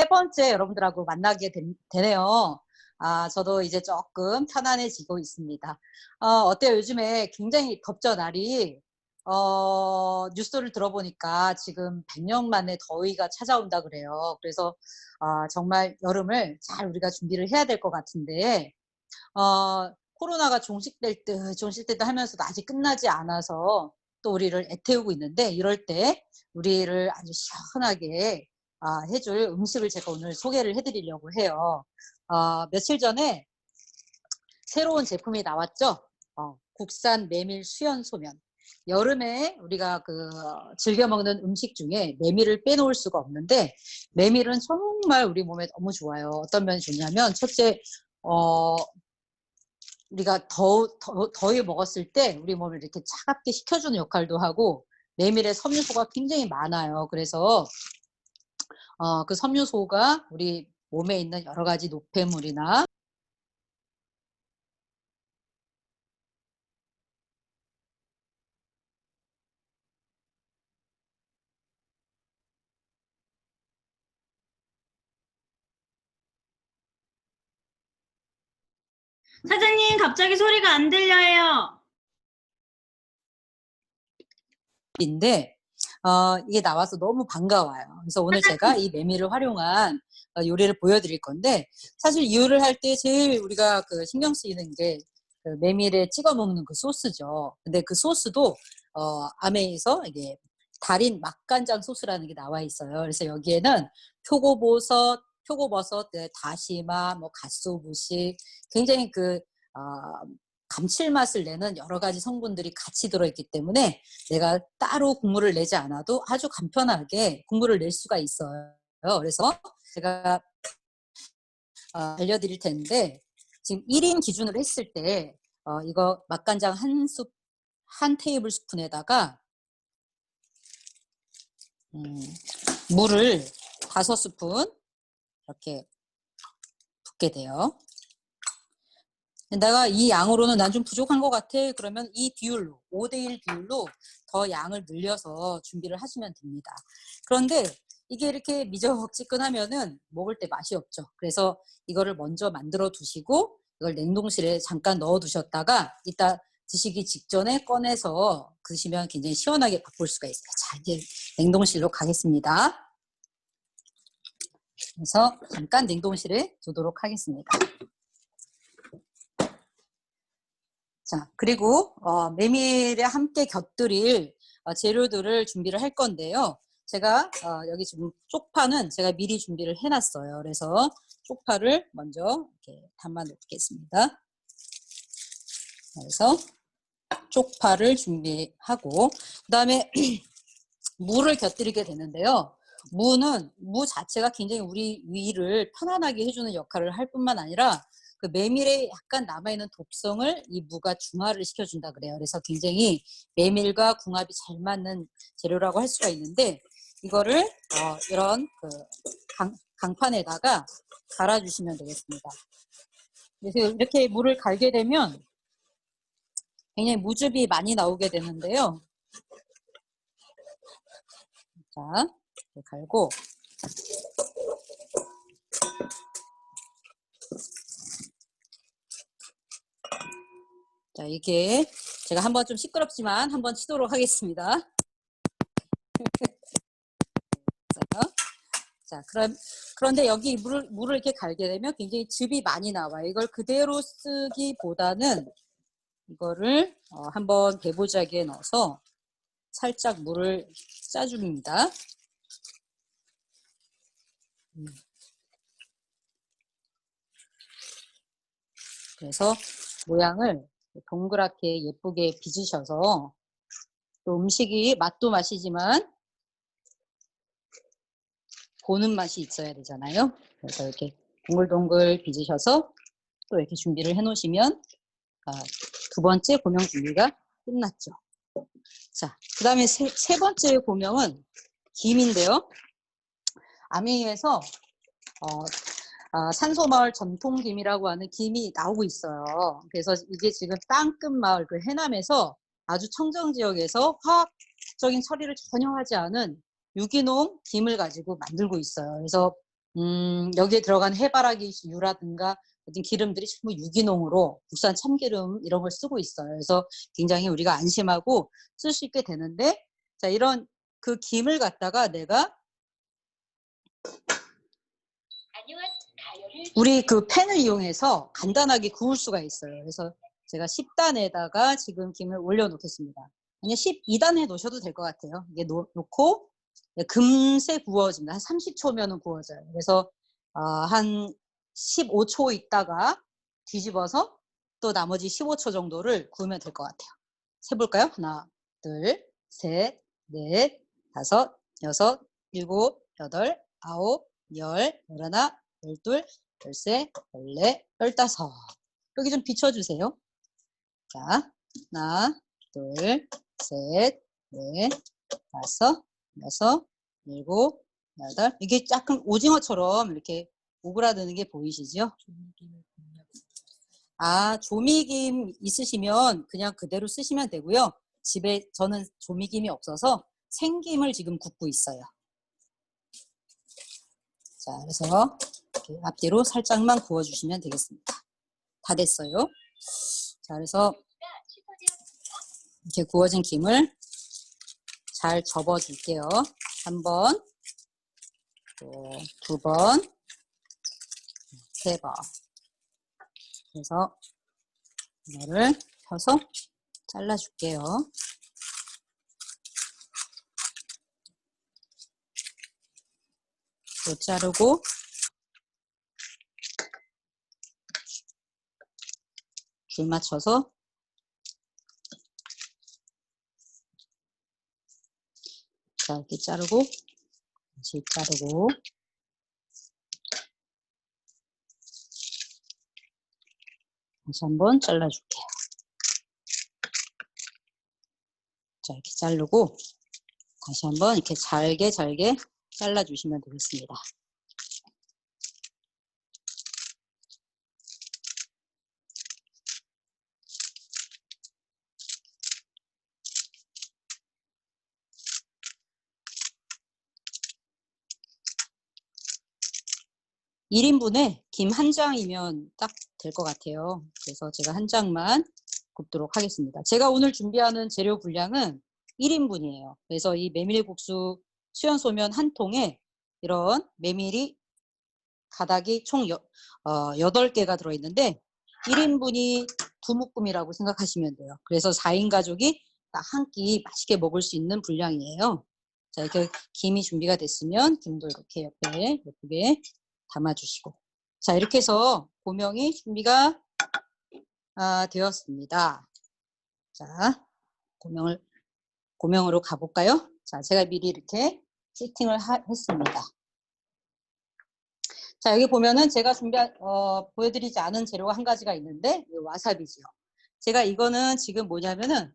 세 번째 여러분들하고 만나게 된- 되네요. 아, 저도 이제 조금 편안해지고 있습니다. 어, 어때요? 요즘에 굉장히 덥죠, 날이. 어, 뉴스를 들어보니까 지금 100년 만에 더위가 찾아온다 그래요. 그래서 아, 정말 여름을 잘 우리가 준비를 해야 될 것 같은데, 어, 코로나가 종식될 듯, 종식될 듯 하면서도 아직 끝나지 않아서 또 우리를 애태우고 있는데, 이럴 때 우리를 아주 시원하게 아, 해줄 음식을 제가 오늘 소개를 해드리려고 해요. 어, 며칠 전에 새로운 제품이 나왔죠. 어, 국산 메밀 수연 소면. 여름에 우리가 그 즐겨 먹는 음식 중에 메밀을 빼놓을 수가 없는데 메밀은 정말 우리 몸에 너무 좋아요. 어떤 면이 좋냐면 첫째 어 우리가 더, 더 더위 먹었을 때 우리 몸을 이렇게 차갑게 식혀주는 역할도 하고 메밀에 섬유소가 굉장히 많아요. 그래서 어, 그 섬유소가 우리 몸에 있는 여러 가지 노폐물이나 사장님, 갑자기 소리가 안 들려요. 인데 어, 이게 나와서 너무 반가워요. 그래서 오늘 제가 이 메밀을 활용한 어, 요리를 보여드릴 건데 사실 이유를 할 때 제일 우리가 그 신경 쓰이는 게 그 메밀에 찍어 먹는 그 소스죠. 근데 그 소스도 어, 아메에서 이게 달인 맛간장 소스라는 게 나와 있어요. 그래서 여기에는 표고버섯, 표고버섯, 네, 다시마, 뭐 갓소부시 굉장히 그 어, 감칠맛을 내는 여러 가지 성분들이 같이 들어있기 때문에 내가 따로 국물을 내지 않아도 아주 간편하게 국물을 낼 수가 있어요. 그래서 제가 어, 알려드릴 텐데 지금 1인 기준으로 했을 때 어, 이거 맛간장 한 숲, 한 테이블 스푼에다가 음, 물을 다섯 스푼 이렇게 붓게 돼요. 내가 이 양으로는 난 좀 부족한 것 같아. 그러면 이 비율로, 5대1 비율로 더 양을 늘려서 준비를 하시면 됩니다. 그런데 이게 이렇게 미적지근하면은 먹을 때 맛이 없죠. 그래서 이거를 먼저 만들어 두시고 이걸 냉동실에 잠깐 넣어 두셨다가 이따 드시기 직전에 꺼내서 드시면 굉장히 시원하게 맛볼 수가 있어요. 자, 이제 냉동실로 가겠습니다. 그래서 잠깐 냉동실에 두도록 하겠습니다. 자, 그리고 어, 메밀에 함께 곁들일 어, 재료들을 준비를 할 건데요. 제가 어, 여기 지금 쪽파는 제가 미리 준비를 해놨어요. 그래서 쪽파를 먼저 이렇게 담아 놓겠습니다. 그래서 쪽파를 준비하고 그 다음에 무를 곁들이게 되는데요. 무는 무 자체가 굉장히 우리 위를 편안하게 해주는 역할을 할 뿐만 아니라 그 메밀에 약간 남아있는 독성을 이 무가 중화를 시켜준다 그래요. 그래서 굉장히 메밀과 궁합이 잘 맞는 재료라고 할 수가 있는데 이거를 어, 이런 그 강, 강판에다가 갈아주시면 되겠습니다. 그래서 이렇게 물을 갈게 되면 굉장히 무즙이 많이 나오게 되는데요. 자, 갈고 자, 이게 제가 한번 좀 시끄럽지만 한번 치도록 하겠습니다. 자, 자, 그럼 그런데 여기 물을 물을 이렇게 갈게 되면 굉장히 즙이 많이 나와요. 이걸 그대로 쓰기보다는 이거를 어, 한번 배보자기에 넣어서 살짝 물을 짜줍니다. 음. 그래서 모양을 동그랗게 예쁘게 빚으셔서 또 음식이 맛도 맛이지만 보는 맛이 있어야 되잖아요. 그래서 이렇게 동글동글 빚으셔서 또 이렇게 준비를 해 놓으시면 아, 두 번째 고명 준비가 끝났죠. 자, 그 다음에 세, 세 번째 고명은 김인데요. 아메이에서 어, 아, 산소마을 전통김이라고 하는 김이 나오고 있어요. 그래서 이게 지금 땅끝 마을 그 해남에서 아주 청정 지역에서 화학적인 처리를 전혀 하지 않은 유기농 김을 가지고 만들고 있어요. 그래서 음, 여기에 들어간 해바라기 유라든가 어떤 기름들이 전부 유기농으로 국산 참기름 이런 걸 쓰고 있어요. 그래서 굉장히 우리가 안심하고 쓸 수 있게 되는데 자 이런 그 김을 갖다가 내가 우리 그 팬을 이용해서 간단하게 구울 수가 있어요. 그래서 제가 10단에다가 지금 김을 올려놓겠습니다. 아니 12단 해 놓으셔도 될 것 같아요. 이게 놓, 네, 금세 구워집니다. 한 30초면은 구워져요. 그래서 어, 한 15초 있다가 뒤집어서 또 나머지 15초 정도를 구우면 될 것 같아요. 세볼까요? 하나, 둘, 셋, 넷, 다섯, 여섯, 일곱, 여덟, 아홉, 열, 열하나, 열둘, 열세, 열네, 열다섯. 여기 좀 비춰주세요. 자, 하나, 둘, 셋, 넷, 다섯, 여섯, 일곱, 여덟. 이게 약간 오징어처럼 이렇게 오그라드는 게 보이시죠? 아, 조미김 있으시면 그냥 그대로 쓰시면 되고요. 집에 저는 조미김이 없어서 생김을 지금 굽고 있어요. 자, 그래서 앞뒤로 살짝만 구워주시면 되겠습니다. 다 됐어요. 자, 그래서 이렇게 구워진 김을 잘 접어줄게요. 한 번, 또두 번, 세 번. 그래서 이거를 펴서 잘라줄게요. 또 자르고 줄 맞춰서 자 이렇게 자르고 다시 자르고 다시 한번 잘라줄게요. 자 이렇게 자르고 다시 한번 이렇게 잘게 잘게 잘라주시면 되겠습니다. 일인분에 김 한 장이면 딱 될 것 같아요. 그래서 제가 한 장만 굽도록 하겠습니다. 제가 오늘 준비하는 재료 분량은 1인분이에요. 그래서 이 메밀국수 수연 소면 한 통에 이런 메밀이 가닥이 총 여, 어, 8개가 들어있는데 1인분이 두 묶음이라고 생각하시면 돼요. 그래서 4인 가족이 딱 한 끼 맛있게 먹을 수 있는 분량이에요. 자, 이렇게 김이 준비가 됐으면 김도 이렇게 옆에 예쁘게 담아주시고 자 이렇게 해서 고명이 준비가 아, 되었습니다. 자 고명을 고명으로 가볼까요? 자 제가 미리 이렇게 세팅을 하- 했습니다. 자 여기 보면은 제가 준비 어, 보여드리지 않은 재료가 한 가지가 있는데 이 와사비지요. 제가 이거는 지금 뭐냐면은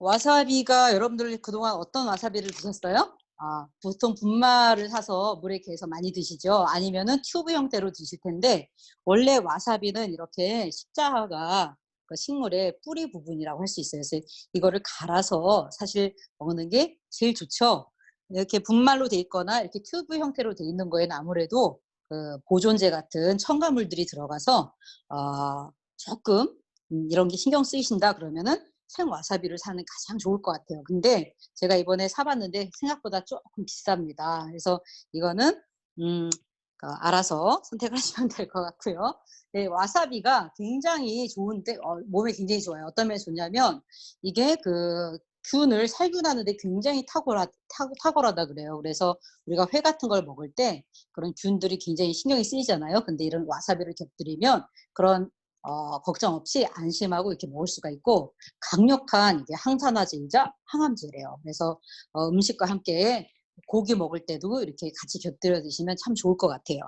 와사비가 여러분들 그동안 어떤 와사비를 드셨어요? 아, 보통 분말을 사서 물에 개서 많이 드시죠. 아니면은 튜브 형태로 드실 텐데 원래 와사비는 이렇게 십자가 그 식물의 뿌리 부분이라고 할 수 있어요. 그래서 이거를 갈아서 사실 먹는 게 제일 좋죠. 이렇게 분말로 돼 있거나 이렇게 튜브 형태로 돼 있는 거에는 아무래도 그 보존제 같은 첨가물들이 들어가서 어, 조금 음, 이런 게 신경 쓰이신다 그러면은 생와사비를 사는 게 가장 좋을 것 같아요. 근데 제가 이번에 사봤는데 생각보다 조금 비쌉니다. 그래서 이거는 음, 그 알아서 선택을 하시면 될 것 같고요. 네, 와사비가 굉장히 좋은데 어, 몸에 굉장히 좋아요. 어떤 면에서 좋냐면 이게 그 균을 살균하는데 굉장히 탁월하, 탁, 탁월하다 그래요. 그래서 우리가 회 같은 걸 먹을 때 그런 균들이 굉장히 신경이 쓰이잖아요. 근데 이런 와사비를 곁들이면 그런 어, 걱정 없이 안심하고 이렇게 먹을 수가 있고 강력한 이게 항산화제이자 항암제래요. 그래서 어, 음식과 함께 고기 먹을 때도 이렇게 같이 곁들여 드시면 참 좋을 것 같아요.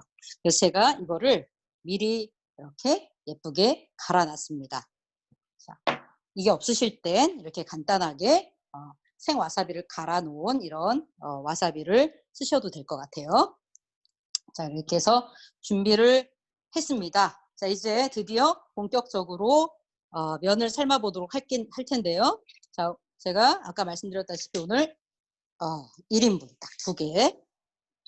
그래서 제가 이거를 미리 이렇게 예쁘게 갈아놨습니다. 자, 이게 없으실 땐 이렇게 간단하게 어, 생와사비를 갈아 놓은 이런 어, 와사비를 쓰셔도 될 것 같아요. 자, 이렇게 해서 준비를 했습니다. 자, 이제 드디어 본격적으로 어, 면을 삶아 보도록 할, 할 텐데요. 자, 제가 아까 말씀드렸다시피 오늘 어, 1인분 딱 두 개.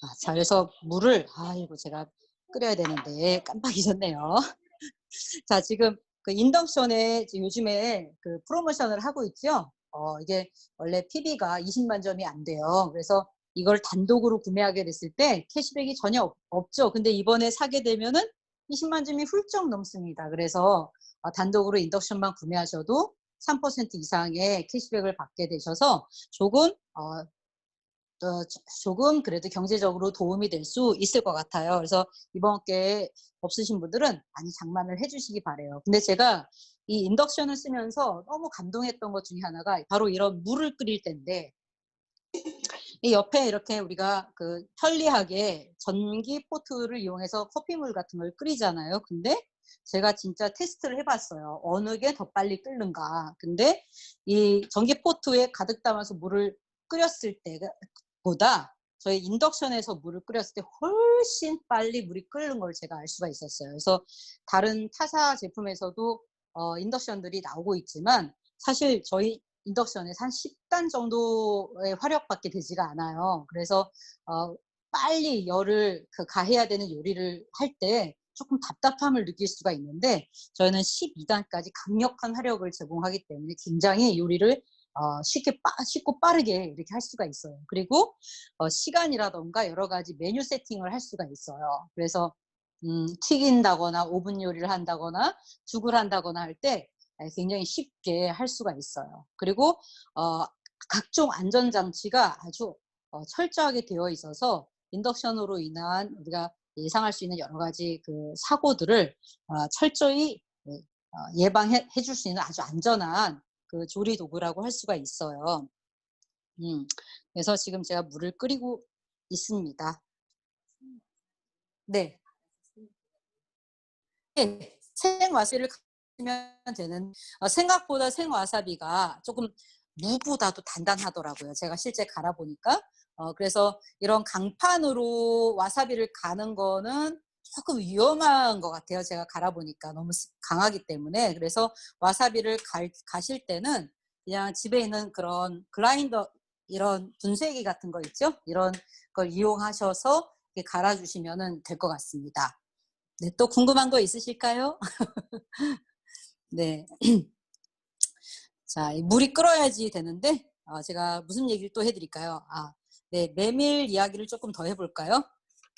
아, 자, 그래서 물을, 아이고, 제가 끓여야 되는데 깜빡 잊었네요. 자, 지금 그 인덕션에 요즘에 그 프로모션을 하고 있죠. 어, 이게 원래 PB가 20만 점이 안 돼요. 그래서 이걸 단독으로 구매하게 됐을 때 캐시백이 전혀 없- 없죠. 근데 이번에 사게 되면은 20만 점이 훌쩍 넘습니다. 그래서 어, 단독으로 인덕션만 구매하셔도 3% 이상의 캐시백을 받게 되셔서 조금 어, 어, 조- 조금 그래도 경제적으로 도움이 될 수 있을 것 같아요. 그래서 이번 기회에 없으신 분들은 많이 장만을 해주시기 바래요. 근데 제가 이 인덕션을 쓰면서 너무 감동했던 것 중에 하나가 바로 이런 물을 끓일 때인데 이 옆에 이렇게 우리가 그 편리하게 전기 포트를 이용해서 커피물 같은 걸 끓이잖아요. 근데 제가 진짜 테스트를 해봤어요. 어느 게 더 빨리 끓는가. 근데 이 전기 포트에 가득 담아서 물을 끓였을 때보다 저희 인덕션에서 물을 끓였을 때 훨씬 빨리 물이 끓는 걸 제가 알 수가 있었어요. 그래서 다른 타사 제품에서도 어, 인덕션들이 나오고 있지만 사실 저희 인덕션에서 한 10단 정도의 화력밖에 되지가 않아요. 그래서 어, 빨리 열을 그 가해야 되는 요리를 할 때 조금 답답함을 느낄 수가 있는데 저희는 12단까지 강력한 화력을 제공하기 때문에 굉장히 요리를 어, 쉽게 빠, 쉽고 빠르게 이렇게 할 수가 있어요. 그리고 어, 시간이라던가 여러 가지 메뉴 세팅을 할 수가 있어요. 그래서 음, 튀긴다거나 오븐 요리를 한다거나 죽을 한다거나 할 때 굉장히 쉽게 할 수가 있어요. 그리고 어, 각종 안전장치가 아주 어, 철저하게 되어 있어서 인덕션으로 인한 우리가 예상할 수 있는 여러 가지 그 사고들을 어, 철저히 예, 어, 예방해 줄 수 있는 아주 안전한 그 조리 도구라고 할 수가 있어요. 음, 그래서 지금 제가 물을 끓이고 있습니다. 네. 네, 생와사비를 되는 어, 생각보다 생와사비가 조금 무보다도 단단하더라고요. 제가 실제 갈아 보니까. 어, 그래서 이런 강판으로 와사비를 가는 거는 조금 위험한 것 같아요. 제가 갈아 보니까 너무 스- 강하기 때문에. 그래서 와사비를 갈, 가실 때는 그냥 집에 있는 그런 글라인더 이런 분쇄기 같은 거 있죠? 이런 걸 이용하셔서 갈아주시면 될 것 같습니다. 네, 또 궁금한 거 있으실까요? 네. 자, 이 물이 끓어야지 되는데, 어, 제가 무슨 얘기를 또 해드릴까요? 아, 네, 메밀 이야기를 조금 더 해볼까요?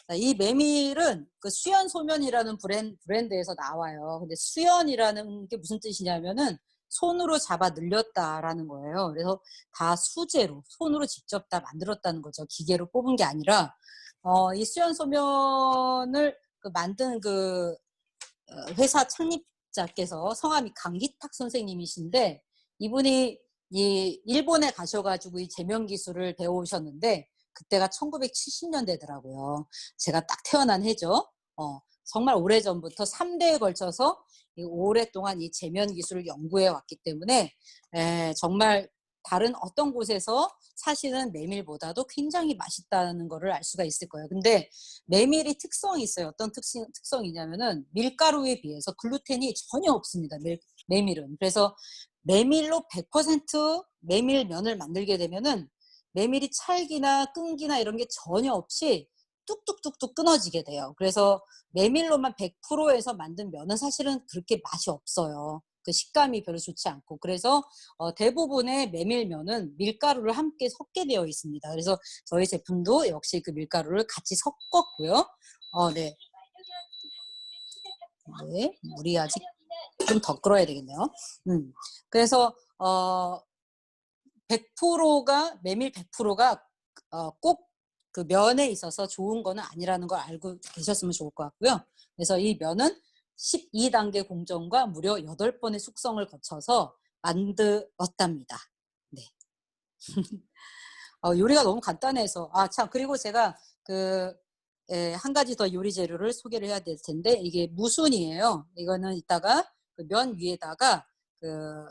자, 이 메밀은 그 수연 소면이라는 브랜, 브랜드에서 나와요. 근데 수연이라는 게 무슨 뜻이냐면은 손으로 잡아 늘렸다라는 거예요. 그래서 다 수제로, 손으로 직접 다 만들었다는 거죠. 기계로 뽑은 게 아니라, 어, 이 수연 소면을 그 만든 그 어, 회사 창립 자께서 성함이 강기탁 선생님이신데 이분이 이 일본에 가셔가지고 이 제면 기술을 배우셨는데 그때가 1970년대더라고요. 제가 딱 태어난 해죠. 어, 정말 오래 전부터 3대에 걸쳐서 이 오랫동안 이 제면 기술을 연구해 왔기 때문에 에, 정말 다른 어떤 곳에서 사시는 메밀보다도 굉장히 맛있다는 거를 알 수가 있을 거예요. 근데 메밀이 특성이 있어요. 어떤 특성, 특성이냐면은 밀가루에 비해서 글루텐이 전혀 없습니다. 메, 메밀은. 그래서 메밀로 100% 메밀면을 만들게 되면은 메밀이 찰기나 끈기나 이런 게 전혀 없이 뚝뚝뚝뚝 끊어지게 돼요. 그래서 메밀로만 100%에서 만든 면은 사실은 그렇게 맛이 없어요. 그 식감이 별로 좋지 않고 그래서 어, 대부분의 메밀면은 밀가루를 함께 섞게 되어 있습니다. 그래서 저희 제품도 역시 그 밀가루를 같이 섞었고요. 어, 네. 네, 물이 아직 좀 더 끓어야 되겠네요. 음, 그래서 어, 100%가 메밀 100%가 어, 꼭 그 면에 있어서 좋은 거는 아니라는 걸 알고 계셨으면 좋을 것 같고요. 그래서 이 면은 12단계 공정과 무려 8번의 숙성을 거쳐서 만들었답니다. 네. 어, 요리가 너무 간단해서 아 참 그리고 제가 그 예, 한 가지 더 요리 재료를 소개를 해야 될 텐데 이게 무순이에요. 이거는 이따가 그 면 위에다가 그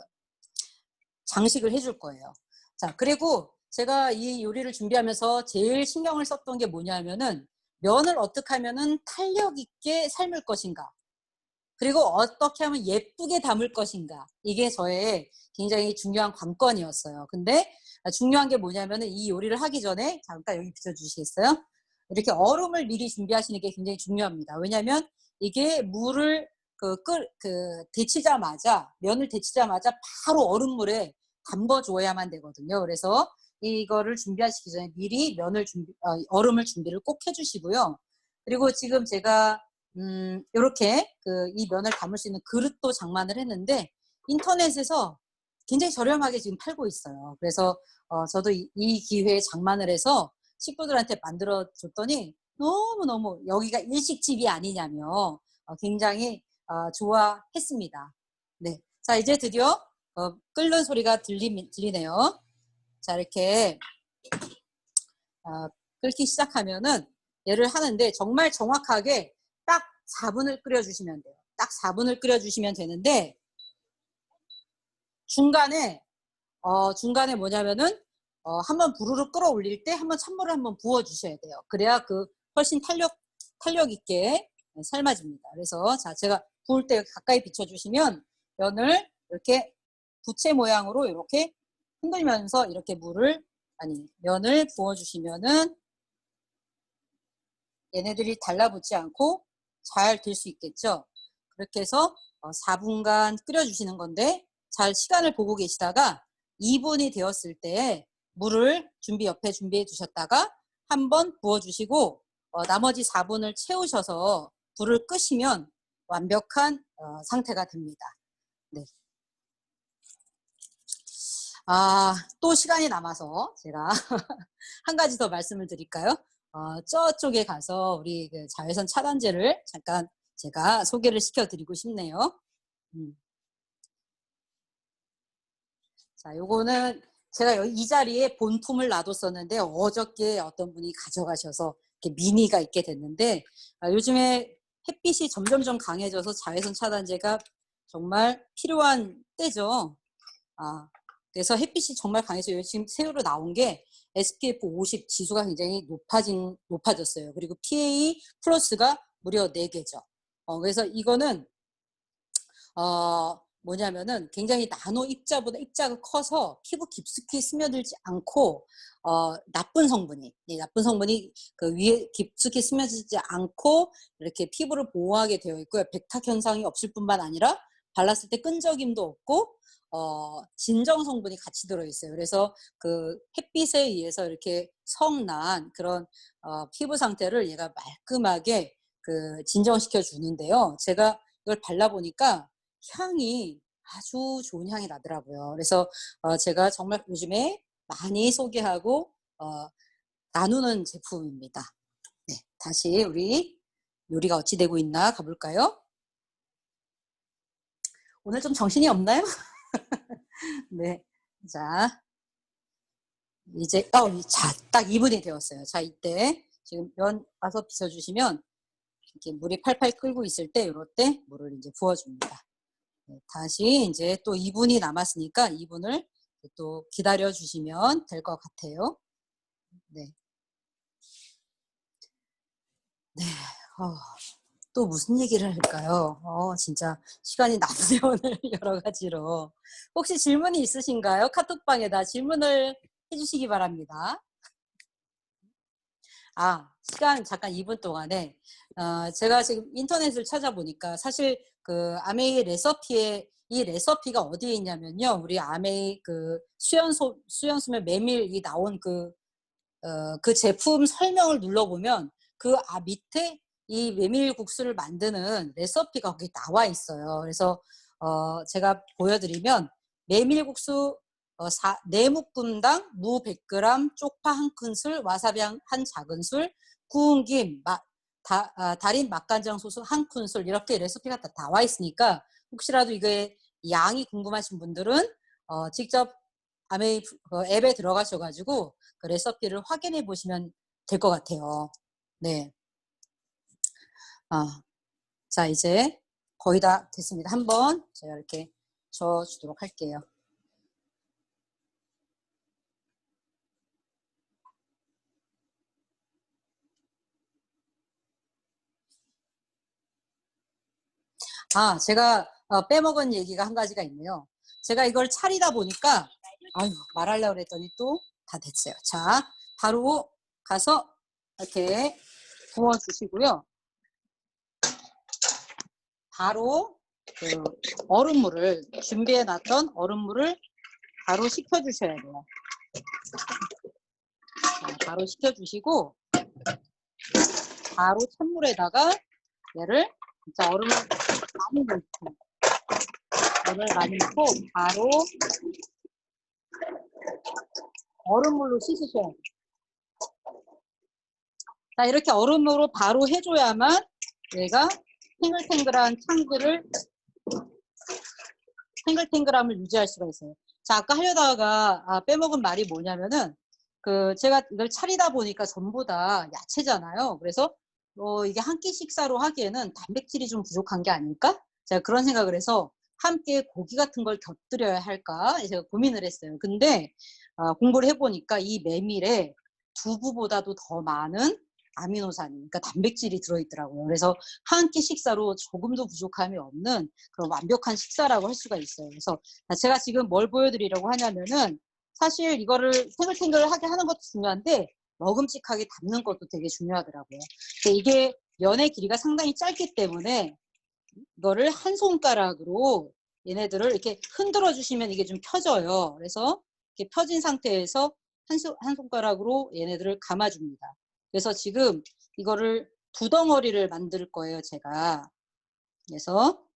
장식을 해줄 거예요. 자 그리고 제가 이 요리를 준비하면서 제일 신경을 썼던 게 뭐냐면은 면을 어떻게 하면은 탄력 있게 삶을 것인가 그리고 어떻게 하면 예쁘게 담을 것인가 이게 저의 굉장히 중요한 관건이었어요. 근데 중요한 게 뭐냐면은 이 요리를 하기 전에 잠깐 여기 비춰주시겠어요? 이렇게 얼음을 미리 준비하시는 게 굉장히 중요합니다. 왜냐하면 이게 물을 그, 끓, 그, 데치자마자, 면을 데치자마자 바로 얼음물에 담궈줘야만 되거든요. 그래서 이거를 준비하시기 전에 미리 면을 준비, 어, 얼음을 준비를 꼭 해주시고요. 그리고 지금 제가, 음, 이렇게 그, 이 면을 담을 수 있는 그릇도 장만을 했는데, 인터넷에서 굉장히 저렴하게 지금 팔고 있어요. 그래서, 어, 저도 이, 이 기회에 장만을 해서 식구들한테 만들어 줬더니, 너무너무 여기가 일식집이 아니냐며, 어, 굉장히 어, 좋아했습니다. 네. 자, 이제 드디어 어, 끓는 소리가 들리, 들리네요. 자, 이렇게 어, 끓기 시작하면은 얘를 하는데 정말 정확하게 딱 4분을 끓여주시면 돼요. 딱 4분을 끓여주시면 되는데 중간에 어, 중간에 뭐냐면은 어, 한번 부르르 끓어올릴 때 한번 찬물을 한번 부어주셔야 돼요. 그래야 그 훨씬 탄력 탄력 있게 삶아집니다. 그래서 자 제가 구울 때 가까이 비춰주시면 면을 이렇게 부채 모양으로 이렇게 흔들면서 이렇게 물을 아니 면을 부어주시면은 얘네들이 달라붙지 않고 잘 될 수 있겠죠. 그렇게 해서 4분간 끓여주시는 건데 잘 시간을 보고 계시다가 2분이 되었을 때 물을 준비 옆에 준비해 두셨다가 한번 부어주시고 어, 나머지 4분을 채우셔서 불을 끄시면 완벽한 어, 상태가 됩니다. 네. 아, 또 시간이 남아서 제가 한 가지 더 말씀을 드릴까요? 어, 저쪽에 가서 우리 그 자외선 차단제를 잠깐 제가 소개를 시켜드리고 싶네요. 음. 자, 요거는 제가 여기 이 자리에 본품을 놔뒀었는데 어저께 어떤 분이 가져가셔서 이렇게 미니가 있게 됐는데 아, 요즘에 햇빛이 점점점 강해져서 자외선 차단제가 정말 필요한 때죠. 아, 그래서 햇빛이 정말 강해서 지금 새로 나온 게 SPF 50 지수가 굉장히 높아진, 높아졌어요. 그리고 PA 플러스가 무려 4개죠. 어, 그래서 이거는, 어, 뭐냐면은 굉장히 나노 입자보다 입자가 커서 피부 깊숙이 스며들지 않고, 어, 나쁜 성분이, 이 나쁜 성분이 그 위에 깊숙이 스며들지 않고 이렇게 피부를 보호하게 되어 있고요. 백탁 현상이 없을 뿐만 아니라 발랐을 때 끈적임도 없고, 어, 진정 성분이 같이 들어있어요. 그래서 그 햇빛에 의해서 이렇게 성난 그런 어, 피부 상태를 얘가 말끔하게 그 진정시켜 주는데요. 제가 이걸 발라보니까 향이 아주 좋은 향이 나더라고요. 그래서 어, 제가 정말 요즘에 많이 소개하고 어, 나누는 제품입니다. 네, 다시 우리 요리가 어찌 되고 있나 가볼까요? 오늘 좀 정신이 없나요? 네. 자, 이제, 어, 자, 딱 2분이 되었어요. 자, 이때 지금 면 와서 빗어주시면 이렇게 물이 팔팔 끓고 있을 때, 이럴 때 물을 이제 부어줍니다. 네, 다시 이제 또 2분이 남았으니까 2분을 또 기다려 주시면 될 것 같아요. 네. 네. 어. 또 무슨 얘기를 할까요? 어, 진짜 시간이 남네요, 오늘 여러 가지로. 혹시 질문이 있으신가요? 카톡방에다 질문을 해주시기 바랍니다. 아, 시간 잠깐 2분 동안에, 어, 제가 지금 인터넷을 찾아보니까 사실 그 아메이 레서피에 이 레서피가 어디에 있냐면요. 우리 아메이 그 수연소, 수연소면 메밀이 나온 그, 어, 그 제품 설명을 눌러보면 그 아, 밑에 이 메밀국수를 만드는 레시피가 거기 나와 있어요. 그래서 어, 제가 보여드리면 메밀국수 어, 4묶음당 무 100g, 쪽파 한 큰술, 와사비 한 작은 술, 구운 김, 마, 다, 아, 달인 맛간장 소스 한 큰술 이렇게 레시피가 다 나와 있으니까 혹시라도 이게 양이 궁금하신 분들은 어, 직접 아메이 그 앱에 들어가셔가지고 그 레시피를 확인해 보시면 될 것 같아요. 네. 아, 자, 이제 거의 다 됐습니다. 한번 제가 이렇게 저어주도록 할게요. 아, 제가 어, 빼먹은 얘기가 한 가지가 있네요. 제가 이걸 차리다 보니까, 아유, 말하려고 그랬더니 또 다 됐어요. 자, 바로 가서 이렇게 부어 주시고요. 바로 그 얼음물을 준비해 놨던 얼음물을 바로 식혀 주셔야 돼요. 자, 바로 식혀 주시고 바로 찬물에다가 얘를 진짜 얼음을 많이 넣고 물을 많이 넣고 바로 얼음물로 씻으셔야 돼요. 자 이렇게 얼음으로 바로 해줘야만 얘가 탱글탱글한 창들을 탱글탱글함을 유지할 수가 있어요. 자 아까 하려다가 아, 빼먹은 말이 뭐냐면은 그 제가 이걸 차리다 보니까 전부 다 야채잖아요. 그래서 어, 이게 한 끼 식사로 하기에는 단백질이 좀 부족한 게 아닐까? 제가 그런 생각을 해서 함께 고기 같은 걸 곁들여야 할까 제가 고민을 했어요. 근데 어, 공부를 해보니까 이 메밀에 두부보다도 더 많은 아미노산, 그러니까 단백질이 들어있더라고요. 그래서 한 끼 식사로 조금도 부족함이 없는 그런 완벽한 식사라고 할 수가 있어요. 그래서 제가 지금 뭘 보여드리려고 하냐면은 사실 이거를 탱글탱글하게 하는 것도 중요한데 먹음직하게 담는 것도 되게 중요하더라고요. 근데 이게 면의 길이가 상당히 짧기 때문에 이거를 한 손가락으로 얘네들을 이렇게 흔들어 주시면 이게 좀 펴져요. 그래서 이렇게 펴진 상태에서 한, 손- 한 손가락으로 얘네들을 감아줍니다. 그래서 지금 이거를 두 덩어리를 만들 거예요, 제가. 그래서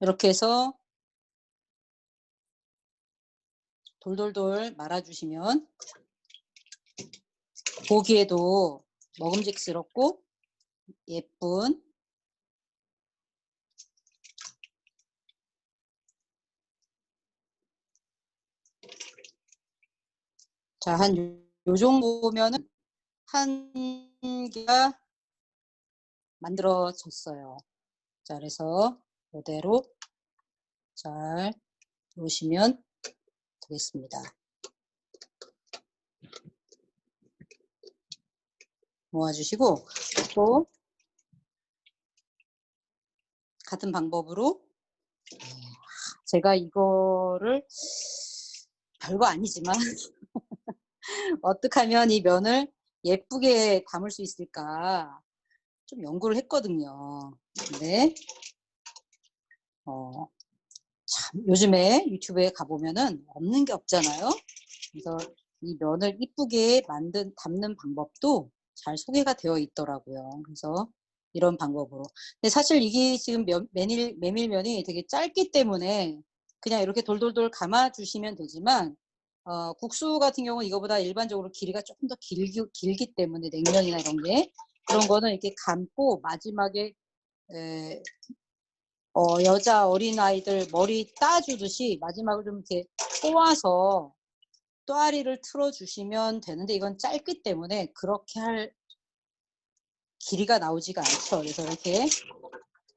이렇게 해서 돌돌돌 말아주시면 보기에도 먹음직스럽고 예쁜 자, 한 요 정도면은 한 개가 만들어졌어요. 자, 그래서 이대로 잘 놓으시면 되겠습니다. 모아주시고 또 같은 방법으로 제가 이거를 별거 아니지만 어떻게 하면 이 면을 예쁘게 담을 수 있을까 좀 연구를 했거든요. 근데 어, 참 요즘에 유튜브에 가보면은 없는 게 없잖아요. 그래서 이 면을 이쁘게 만든 담는 방법도 잘 소개가 되어 있더라고요. 그래서 이런 방법으로. 근데 사실 이게 지금 면, 메밀, 메밀면이 되게 짧기 때문에 그냥 이렇게 돌돌돌 감아 주시면 되지만 어, 국수 같은 경우는 이거보다 일반적으로 길이가 조금 더 길기, 길기 때문에 냉면이나 이런 게 그런 거는 이렇게 감고 마지막에 에, 어, 여자 어린아이들 머리 따주듯이 마지막을 좀 이렇게 꼬아서 또아리를 틀어주시면 되는데 이건 짧기 때문에 그렇게 할 길이가 나오지가 않죠. 그래서 이렇게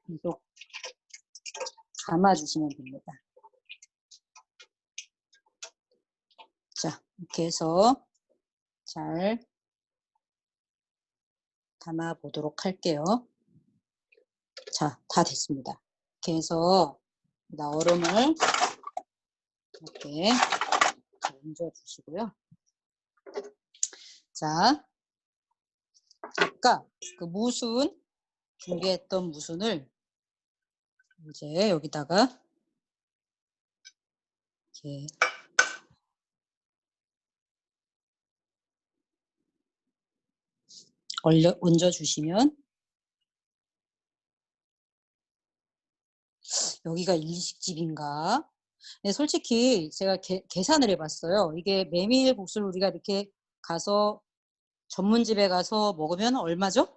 계속 감아주시면 됩니다. 자, 이렇게 해서 잘 담아 보도록 할게요. 자, 다 됐습니다. 이렇게 해서 나 얼음을 이렇게 얹어 주시고요. 자, 아까 그 무순 준비했던 무순을 이제 여기다가 이렇게 얼려 얹어 주시면 여기가 일식집인가? 네, 솔직히 제가 계, 계산을 해봤어요. 이게 메밀 국수를 우리가 이렇게 가서 전문집에 가서 먹으면 얼마죠?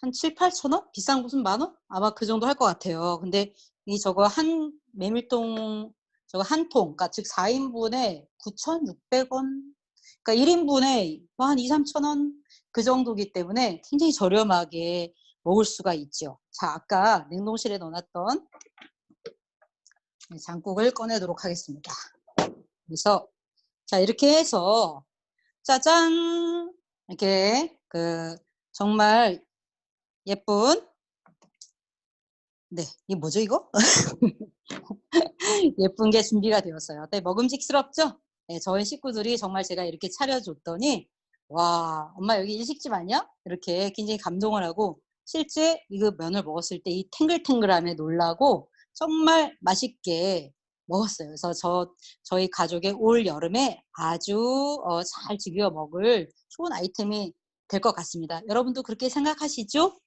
한 7, 8천 원? 비싼 곳은 만 원? 아마 그 정도 할 것 같아요. 근데 이 저거 한 메밀동 저거 한 통, 그러니까 즉 4인분에 9,600원. 그러니까 1인분에 뭐한 2, 3천 원 그 정도기 때문에 굉장히 저렴하게 먹을 수가 있죠. 자, 아까 냉동실에 넣어놨던 장국을 꺼내도록 하겠습니다. 그래서 자 이렇게 해서 짜잔 이렇게 그 정말 예쁜 네, 이게 뭐죠, 이거? 예쁜 게 준비가 되었어요. 네, 먹음직스럽죠? 네, 저희 식구들이 정말 제가 이렇게 차려줬더니, 와, 엄마 여기 일식집 아니야? 이렇게 굉장히 감동을 하고, 실제 이거 면을 먹었을 때 이 탱글탱글함에 놀라고, 정말 맛있게 먹었어요. 그래서 저, 저희 가족의 올 여름에 아주 어, 잘 즐겨 먹을 좋은 아이템이 될 것 같습니다. 여러분도 그렇게 생각하시죠?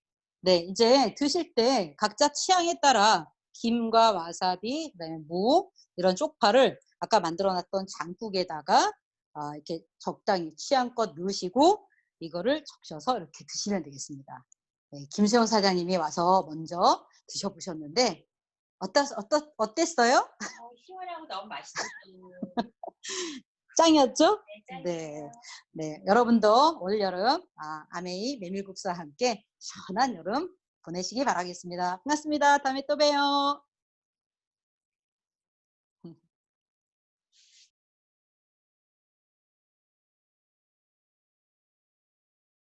네, 이제 드실 때 각자 취향에 따라 김과 와사비, 그다음에 무 이런 쪽파를 아까 만들어놨던 장국에다가 아, 이렇게 적당히 취향껏 넣으시고 이거를 적셔서 이렇게 드시면 되겠습니다. 네, 김세훈 사장님이 와서 먼저 드셔보셨는데 어떠, 어떠, 어땠어요? 어, 시원하고 너무 맛있었어요. 짱이었죠? 네, 네. 네, 여러분도 올 여름 아, 아메이 메밀국수와 함께 시원한 여름 보내시기 바라겠습니다. 반갑습니다. 다음에 또 봬요.